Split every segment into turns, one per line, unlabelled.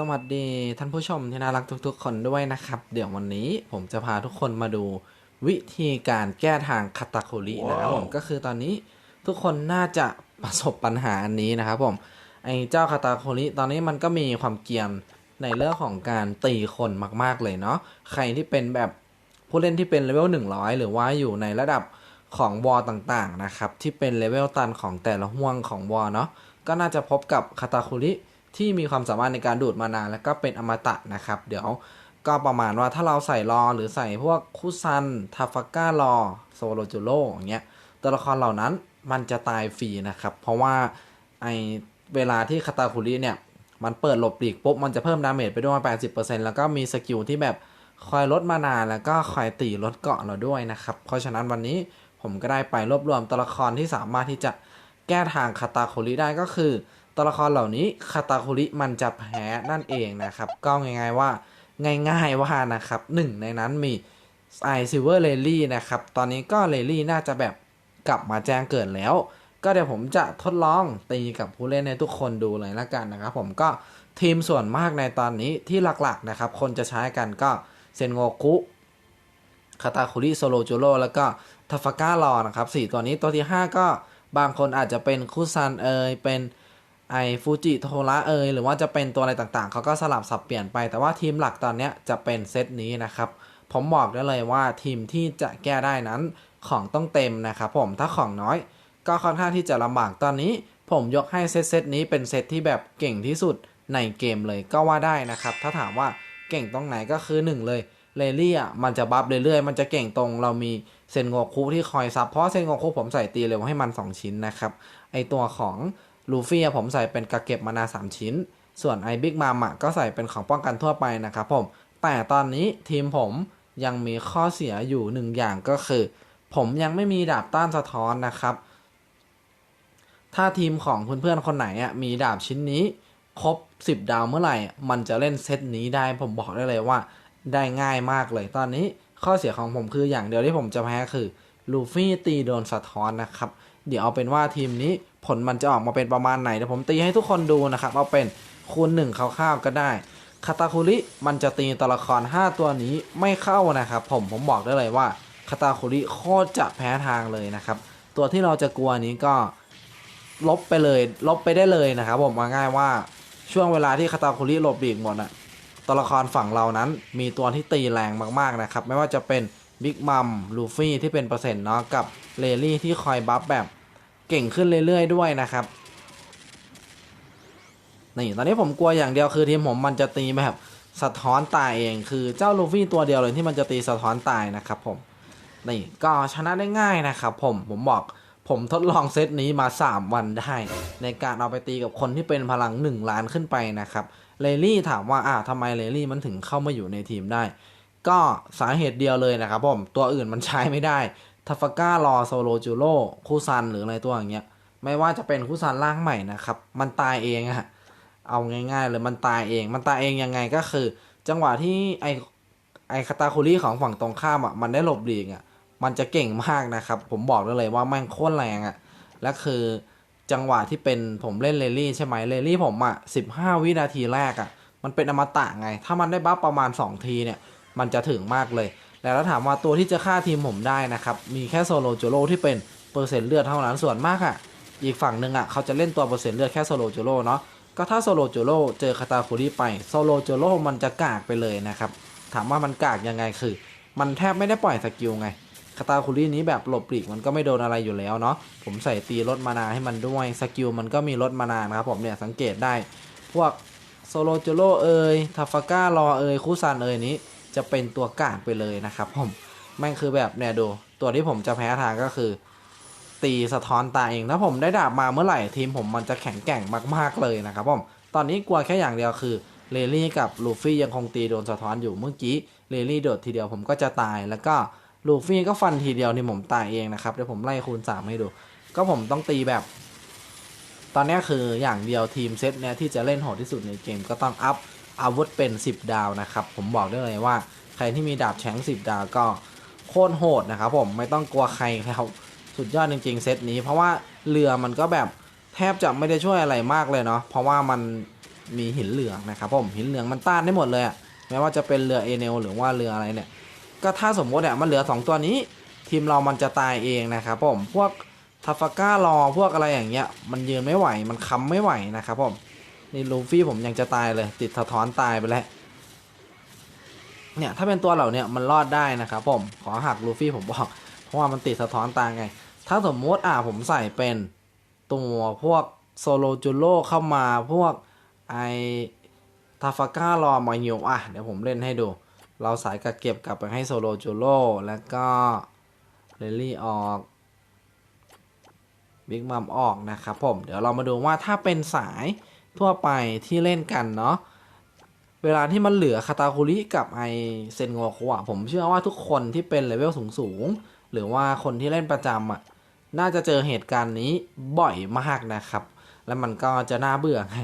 สวัสดีท่านผู้ชมที่น่ารักทุกๆ คนด้วยนะครับ เดี๋ยววันนี้ผมจะพาทุกคนมาดูวิธีการแก้ทางคาตาคุรินะครับผมก็คือตอนนี้ทุกคนน่าจะประสบปัญหาอันนี้นะครับผมไอ้เจ้าคาตาคุริตอนนี้มันก็มีความเกรียนในเรื่องของการตีคนมากๆเลยเนาะใครที่เป็นแบบผู้เล่นที่เป็นเลเวล100 หรือว่าอยู่ในระดับของวอลต่างๆนะครับที่เป็นเลเวลตันของแต่ละห่วงของวอลเนาะก็น่าจะพบกับคาตาคุริ ที่มีความสามารถในการดูดมานานแล้วก็เป็นอมตะนะครับ เดี๋ยวก็ประมาณว่าถ้าเราใส่รอหรือใส่พวกคุซันทาฟาก้ารอโซโลจูโรอย่างเงี้ยตัวละครเหล่านั้นมันจะตายฟรีนะครับ เพราะว่าไอเวลาที่คาตาคุริเนี่ย มันเปิดหลบหลีกปุ๊บ มันจะเพิ่มดาเมจไปด้วย 80%แล้วก็มีสกิลที่แบบคอยลดมานานแล้วก็คอยตีลดเกาะเราด้วยนะครับ เพราะฉะนั้นวันนี้ผมก็ได้ไปรวบรวมตัวละครที่สามารถที่จะแก้ทางคาตาคุริได้ก็คือ ตัวละครเหล่านี้คาตาคุริมันจะแพ้นั่นเองนะครับ ก็ง่ายๆว่าง่ายๆว่านะครับหนึ่งในนั้นมีไอซิเวอร์เลลี่นะครับ ตอนนี้ก็เลลี่น่าจะแบบกลับมาแจ้งเกิดแล้ว ก็เดี๋ยวผมจะทดลองตีกับผู้เล่นในทุกคนดูเลยละกันนะครับ ผมก็ทีมส่วนมากในตอนนี้ที่หลักๆนะครับ คนจะใช้กันก็เซนโงคุคาตาคุริโซโลจูโรแล้วก็ทาฟาก้ารอนะครับสี่ตัวนี้ตัวที่ 5 ก็บางคนอาจจะเป็นคุซันเอยเป็น ไอฟูจิโทระเอยหรือว่าจะเป็นตัวอะไรต่างๆ เขาก็สลับสับเปลี่ยนไป แต่ว่าทีมหลักตอนนี้จะเป็นเซตนี้นะครับ ผมบอกได้เลยว่าทีมที่จะแก้ได้นั้นของต้องเต็มนะครับผมถ้าของน้อย ก็ค่อนข้างที่จะลำบากตอนนี้ ผมยกให้เซตเซตนี้เป็นเซตที่แบบเก่งที่สุดในเกมเลยก็ว่าได้นะครับ ถ้าถามว่าเก่งตรงไหนก็คือหนึ่งเลยเลลี่อะมันจะบัฟเรื่อยๆ มันจะเก่งตรงเรามีเซนโงคุที่คอยซับเพราะเซนโงคุผมใส่ตีเร็วให้มัน 2 ชิ้นนะครับ ไอตัวของ ลูฟี่ผมใส่เป็นกระเก็บมานา 3 ชิ้น ส่วนไอบิ๊กมามะก็ใส่เป็นของป้องกันทั่วไปนะครับผม แต่ตอนนี้ทีมผมยังมีข้อเสียอยู่หนึ่งอย่างก็คือ ผมยังไม่มีดาบต้านสะท้อนนะครับ ถ้าทีมของเพื่อนๆคนไหนอะมีดาบชิ้นนี้ ครบ 10 ดาวเมื่อไหร่ มันจะเล่นเซตนี้ได้ผมบอกได้เลยว่าได้ง่ายมากเลย ตอนนี้ข้อเสียของผมคืออย่างเดียวที่ผมจะแพ้คือลูฟี่ตีโดนสะท้อนนะครับ เดี๋ยวเอาเป็นว่าทีมนี้ ผลมันจะออกมาเป็นประมาณไหนเดี๋ยวผมตีให้ทุกคนดูนะครับ เอาเป็นคูณหนึ่งคร่าวๆก็ได้คาตาคุริมันจะตีตัวละคร 5 ตัวนี้ไม่เข้านะครับ ผมผมบอกได้เลยว่าคาตาคุริโคตรจะแพ้ทางเลยนะครับ ตัวที่เราจะกลัวนี้ก็ลบไปเลย ลบไปได้เลยนะครับ ผมมาง่ายว่าช่วงเวลาที่คาตาคุริหลบบีกหมดอะตัวละครฝั่งเรานั้นมีตัวที่ตีแรงมากๆนะครับ ไม่ว่าจะเป็นบิ๊กมัมลูฟี่ที่เป็นเปอร์เซ็นต์เนาะกับเลลี่ที่คอยบัฟแบบ เก่งขึ้นเรื่อยๆด้วยนะครับนี่ตอนนี้ผมกลัวอย่างเดียวคือทีมผมมันจะตีแบบสะท้อนตายเองคือเจ้าลูฟี่ตัวเดียวเลยที่มันจะตีสะท้อนตายนะครับผมนี่ก็ชนะได้ง่ายนะครับผมผมบอกผมทดลองเซตนี้มา 3 วันได้ ในการเอาไปตีกับคนที่เป็นพลัง 1 ล้านขึ้นไปนะครับเลลี่ถามว่าอ้าวทำไมเลลี่มันถึงเข้ามาอยู่ในทีมได้ ก็สาเหตุเดียวเลยนะครับผมตัวอื่นมันใช้ไม่ได้ ทัฟก้ารอโซโลจูโร่คูซันหรืออะไรตัวอย่างเงี้ยไม่ว่าจะเป็นคูซันร่างใหม่นะครับ มันตายเองอะเอาง่ายๆเลยมันตายเอง มันตายเองยังไงก็คือ จังหวะที่ไอไอคาตาคุริของฝั่งตรงข้ามอะมันได้หลบหลีกอะมันจะเก่งมากนะครับ ผมบอกได้เลยว่าแม่งโคตรแรงอะและคือจังหวะที่เป็นผมเล่นเลลี่ใช่ไหมเลลี่ผมอะสิบห้าวินาทีแรกอะมันเป็นอมตะไง ถ้ามันได้บัฟประมาณ 2 ทีเนี่ย มันจะถึงมากเลย แล้วถ้าถามว่าตัวที่จะฆ่าทีมผมได้นะครับ มีแค่โซโลโจโรที่เป็นเปอร์เซ็นต์เลือดเท่านั้นส่วนมากอะ อีกฝั่งหนึ่งอะเขาจะเล่นตัวเปอร์เซ็นต์เลือดแค่โซโลโจโรเนาะก็ถ้าโซโลโจโรเจอคาตาคุริไปโซโลโจโรมันจะกากไปเลยนะครับถามว่ามันกากยังไงคือ มันแทบไม่ได้ปล่อยสกิลไงคาตาคุรินี้แบบหลบปลีกมันก็ไม่โดนอะไรอยู่แล้วเนาะผมใส่ตีลดมานาให้มันด้วยสกิลมันก็มีลดมานานะครับผมเนี่ยสังเกตได้ พวกโซโลโจโรเอยทาฟาก้ารอเอยคุซันเอยนี้ จะเป็นตัวกากไปเลยนะครับผมแม่งคือแบบเนี่ยดู ตัวที่ผมจะแพ้ทางก็คือ ตีสะท้อนตาเองถ้าผมได้ดาบมาเมื่อไหร่ทีมผมมันจะแข็งแกร่งมากๆเลยนะครับผมตอนนี้กลัวแค่อย่างเดียวคือเลลี่กับลูฟี่ยังคงตีโดนสะท้อนอยู่เมื่อกี้เลลี่โดดทีเดียวผมก็จะตาย แล้วก็ลูฟี่ก็ฟันทีเดียวนี่ผมตายเองนะครับเดี๋ยวผมไล่คูณ3ให้ดู ก็ผมต้องตีแบบ ตอนนี้คืออย่างเดียวทีมเซตเนี่ยที่จะเล่นโหดที่สุดในเกมก็ต้องอัพ อาวุธเป็น 10 ดาวนะครับ ผมบอกได้เลยว่า ใครที่มีดาบแข็ง10 ดาวก็โคตรโหดนะครับผมไม่ต้องกลัวใครแล้วสุดยอดจริงๆเซตนี้ เพราะว่าเรือมันก็แบบแทบจะไม่ได้ช่วยอะไรมากเลยเนาะเพราะว่ามันมีหินเหลืองนะครับผมหินเหลืองมันต้านได้หมดเลยอะไม่ว่าจะเป็นเรือเอเนลหรือว่าเรืออะไรเนี่ยก็ถ้าสมมติเนี่ยมันเหลือ 2 ตัวนี้ ทีมเรามันจะตายเองนะครับผมพวกทัฟฟาก้ารอพวกอะไรอย่างเงี้ยมันยืนไม่ไหวมันค้ำไม่ไหวนะครับผม นี่ลูฟี่ผมยังจะตายเลย ติดสะท้อนตายไปแล้ว เนี่ยถ้าเป็นตัวเหล่าเนี่ยมันรอดได้นะครับผมขอหักลูฟี่ผมบอก เพราะว่ามันติดสะท้อนตายไง ถ้าสมมติอ่าผมใส่เป็นตัวพวกโซโลจูโร่เข้ามาพวกไอทาฟาก้ารอมาฮิวอะเดี๋ยวผมเล่นให้ดู เราสายกักเก็บกลับไปให้โซโลจูโร่แล้วก็เรลลี่ออกบิ๊กมัมออกนะครับผม เดี๋ยวเรามาดูว่าถ้าเป็นสาย ทั่วไปที่เล่นกันเนาะเวลาที่มันเหลือคาตาคุริกับไอเซนโงคุอะผมเชื่อว่าทุกคนที่เป็นเลเวลสูงๆหรือว่าคนที่เล่นประจำอะน่าจะเจอเหตุการณ์นี้บ่อยมากนะครับ แล้วมันก็จะน่าเบื่อไง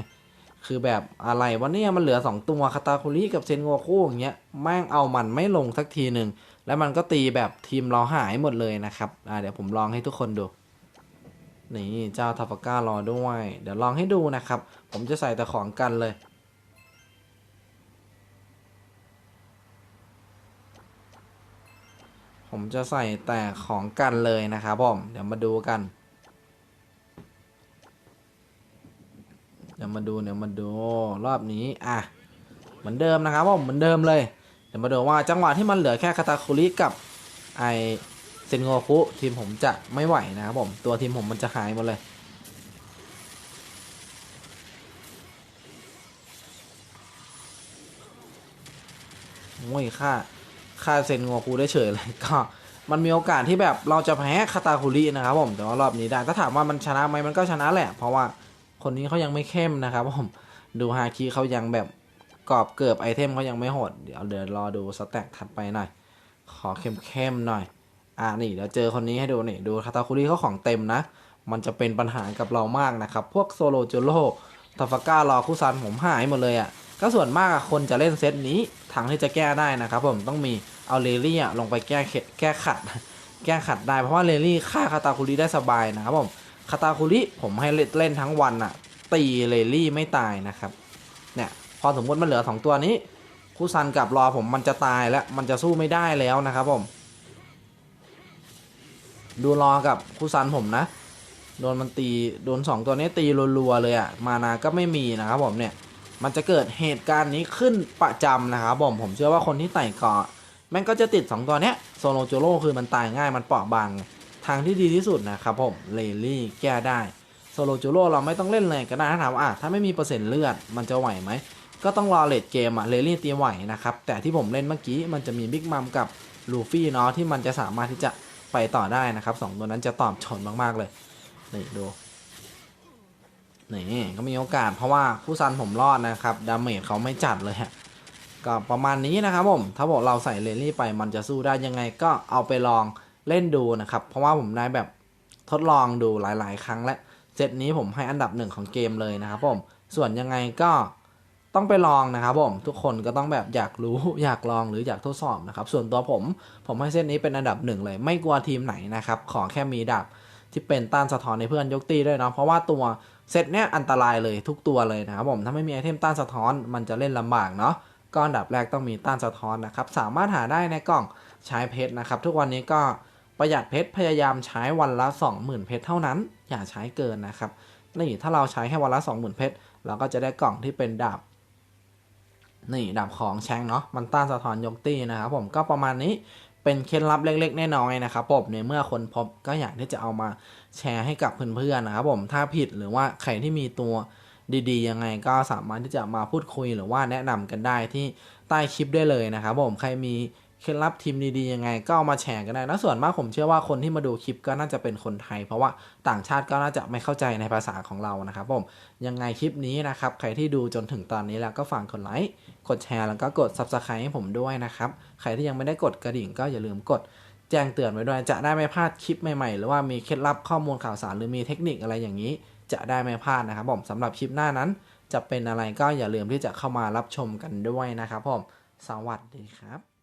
คือแบบอะไรวะเนี่ยมันเหลือ 2 ตัวคาตาคุริกับเซนโงคุอย่างเงี้ยแม่งเอามันไม่ลงสักทีหนึ่งแล้วมันก็ตีแบบทีมเราหายหมดเลยนะครับเดี๋ยวผมลองให้ทุกคนดู นี่เจ้าทาฟาก้ารอด้วย เดี๋ยวลองให้ดูนะครับ ผมจะใส่แต่ของกันเลย ผมจะใส่แต่ของกันเลยนะครับผมเดี๋ยวมาดูกัน เดี๋ยวมาดูเดี๋ยวมาดูรอบนี้อะเหมือนเดิมนะครับผมเหมือนเดิมเลย เดี๋ยวมาดูว่าจังหวะที่มันเหลือแค่คาตาคุริกับไอ เซนโงคุทีมผมจะไม่ไหวนะครับผม ตัวทีมผมมันจะหายหมดเลย โอ้ยค่าค่าเซนโงคูได้เฉยเลยก็มันมีโอกาสที่แบบเราจะแพ้คาตาคุรินะครับผมแต่ว่ารอบนี้ได้ถ้าถามว่ามันชนะไหมมันก็ชนะแหละ เพราะว่าคนนี้เขายังไม่เข้มนะครับผมดูฮาคิเขายังแบบกรอบเกือบไอเทมเขายังไม่โหดเดี๋ยวเดี๋ยวรอดูสแต็กถัดไปหน่อย ขอเข้มๆหน่อย อ่านี่เดี๋ยวเจอคนนี้ให้ดูนี่ดูคาตาคุริเขาของเต็มนะ มันจะเป็นปัญหากับเรามากนะครับ พวกโซโลโจโร่ทาฟาก้ารอคุซันผมหายหมดเลยอะ่ะก็ส่วนมากคนจะเล่นเซตนี้ทางที่จะแก้ได้นะครับ ผมต้องมีเอาเลลี่อะลงไปแก้เแก้ขัด แก้ขัดได้เพราะว่าเลลี่ฆ่าคาตาคุริได้สบายนะครับผมคาตาคุริผมให้เล่นทั้งวันอะตีเลลี่ไม่ตายนะครับเนี่ยพอสมมติมันเหลือสองตัวนี้คุซันกับรอผมมันจะตายแล้วมันจะสู้ไม่ได้แล้วนะครับผม ดูรอกับคุซันผมนะ โดนมันตีโดนสองตัวนี้ตีรัวๆเลยอะมานาก็ไม่มีนะครับผมเนี่ยมันจะเกิดเหตุการณ์นี้ขึ้นประจำนะครับผมผมเชื่อว่าคนที่ไต่เกาะแม่งก็จะติด 2 ตัวเนี้ยโซโลโจโร่คือมันตายง่ายมันเปราะบางทางที่ดีที่สุดนะครับผมเลลี่แก้ได้โซโลโจโร่เราไม่ต้องเล่นเลยก็ได้ถ้าถามว่าอะถ้าไม่มีเปอร์เซ็นต์เลือดมันจะไหวไหม ก็ต้องรอเลดเกมอะเลลี่ตีไหวนะครับ แต่ที่ผมเล่นเมื่อกี้มันจะมีบิ๊กมัมกับลูฟี่เนาะที่มันจะสามารถที่จะ ไปต่อได้นะครับสองตัวนั้นจะตอบโจทย์มากๆเลยนี่ดูนี่ก็มีโอกาสเพราะว่าผู้ซันผมรอดนะครับดาเมจเขาไม่จัดเลยฮะก็ประมาณนี้นะครับผมถ้าบอกเราใส่เลนลี่ไปมันจะสู้ได้ยังไงก็เอาไปลองเล่นดูนะครับ เพราะว่าผมได้แบบทดลองดูหลาย ๆ ครั้งและเซตนี้ผมให้อันดับหนึ่งของเกมเลยนะครับผมส่วนยังไงก็ ต้องไปลองนะครับผมทุกคนก็ต้องแบบอยากรู้อยากลองหรืออยากทดสอบนะครับส่วนตัวผมผมให้เซตนี้เป็นอันดับหนึ่งเลย ไม่กลัวทีมไหนนะครับขอแค่มีดาบที่เป็นต้านสะท้อนในเพื่อนยกตีด้วยเนาะเพราะว่าตัวเซตเนี้ยอันตรายเลยทุกตัวเลยนะครับผมถ้าไม่มีไอเทมต้านสะท้อนมันจะเล่นลำบากเนาะก็อันดับแรกต้องมีต้านสะท้อนนะครับสามารถหาได้ในกล่องใช้เพชรนะครับทุกวันนี้ก็ประหยัดเพชรพยายามใช้วันละ 20,000เพชรเท่านั้น อย่าใช้เกินนะครับนี่ถ้าเราใช้แค่วันละ 20,000เพชรเราก็จะได้กล่องที่เป็นดาบ นี่ดับของแชงเนาะมันต้านสะท้อนยกตี้นะครับผมก็ประมาณนี้เป็นเคล็ดลับเล็กๆน้อยๆนะครับผมในเมื่อคนพบก็อยากที่จะเอามาแชร์ให้กับเพื่อนๆนะครับผมถ้าผิดหรือว่าใครที่มีตัวดีๆยังไงก็สามารถที่จะมาพูดคุยหรือว่าแนะนำกันได้ที่ใต้คลิปได้เลยนะครับผมใครมี เคล็ดลับทีมดีๆยังไง ก็เอามาแชร์กันได้แล้วส่วนมากผมเชื่อว่าคนที่มาดูคลิปก็น่าจะเป็นคนไทย เพราะว่าต่างชาติก็น่าจะไม่เข้าใจในภาษาของเรานะครับผมยังไงคลิปนี้นะครับใครที่ดูจนถึงตอนนี้แล้วก็ฝากกดไลค์กดแชร์แล้วก็กด subscribe ให้ผมด้วยนะครับใครที่ยังไม่ได้กดกระดิ่งก็อย่าลืมกดแจ้งเตือนไว้ด้วยจะได้ไม่พลาดคลิปใหม่ๆ หรือว่ามีเคล็ดลับข้อมูลข่าวสารหรือมีเทคนิคอะไรอย่างนี้ จะได้ไม่พลาดนะครับผมสำหรับคลิปหน้านั้น จะเป็นอะไรก็อย่าลืมที่จะเข้ามารับชมกันด้วยนะครับผมสวัสดีครับ